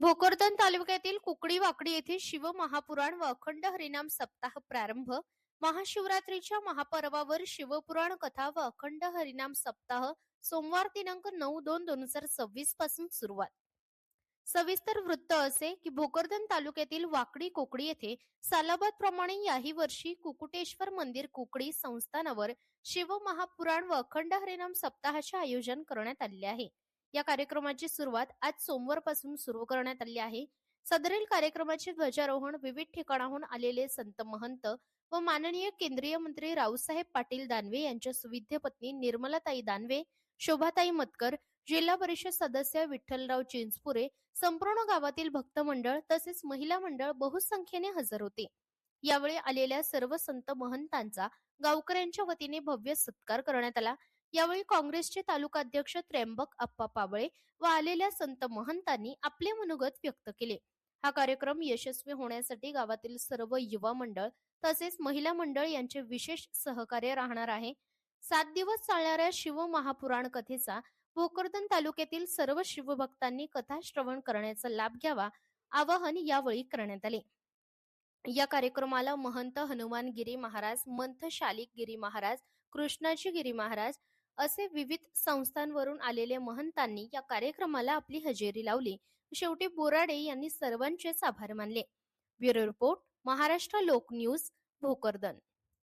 भोकरदन तालुक्यातील कुकडी वाकडी येथे शिव महापुराण व अखंड हरिनाम सप्ताह प्रारंभ महाशिवरात्रीच्या महापर्वावर शिवपुराण कथा व अखंड हरिनाम सप्ताह सोमवार दिनांक नऊ दोन दोन हजार सव्वीसपासून सुरुवात. सविस्तर वृत्त असे की भोकरदन तालुक्यातील वाकडी कोकडी येथे सालाबाद प्रमाणे याही वर्षी कुकुटेश्वर मंदिर कुकडी संस्थानावर शिव महापुराण व अखंड हरिनाम सप्ताहाचे आयोजन करण्यात आले आहे. या कार्यक्रमाची सुरुवात आज सोमवारपासून सुरू करण्यात आली आहे. सदरील कार्यक्रमाचे ध्वजारोहण विविध ठिकाणाहून आलेले संत महंत व माननीय केंद्रीय मंत्री रावसाहेब पाटील दानवे यांच्या सुविध्य पत्नी निर्मलाताई दानवे शोभाताई मतकर जिल्हा परिषद सदस्य विठ्ठलराव चिंचपुरे संपूर्ण गावातील भक्त मंडळ तसेच महिला मंडळ बहुसंख्येने हजर होते. यावेळी आलेल्या सर्व संत महंतांचा गावकऱ्यांच्या वतीने भव्य सत्कार करण्यात आला. यावेळी काँग्रेसचे तालुका अध्यक्ष त्र्यंबक अप्पा पाबळे व आलेल्या संत महंतांनी आपले मनोगत व्यक्त केले. हा कार्यक्रम यशस्वी होण्यासाठी गावातील सर्व युवा मंडळ तसेच महिला मंडळ यांचे विशेष सहकार्य राहणार आहे. सात दिवस चालणाऱ्या शिव महापुराण कथेचा भोकरदन तालुक्यातील सर्व शिवभक्तांनी कथा श्रवण करण्याचा लाभ घ्यावा आवाहन यावेळी करण्यात आले. या कार्यक्रमाला महंत हनुमानगिरी महाराज मंथ शालिक गिरी महाराज कृष्णाजी गिरी महाराज असे विविध संस्थांवरून आलेल्या महंतांनी या कार्यक्रमाला आपली हजेरी लावली. शेवटी बोराडे यांनी सर्वांचेच आभार मानले. ब्युरो रिपोर्ट महाराष्ट्र लोक न्यूज भोकरदन.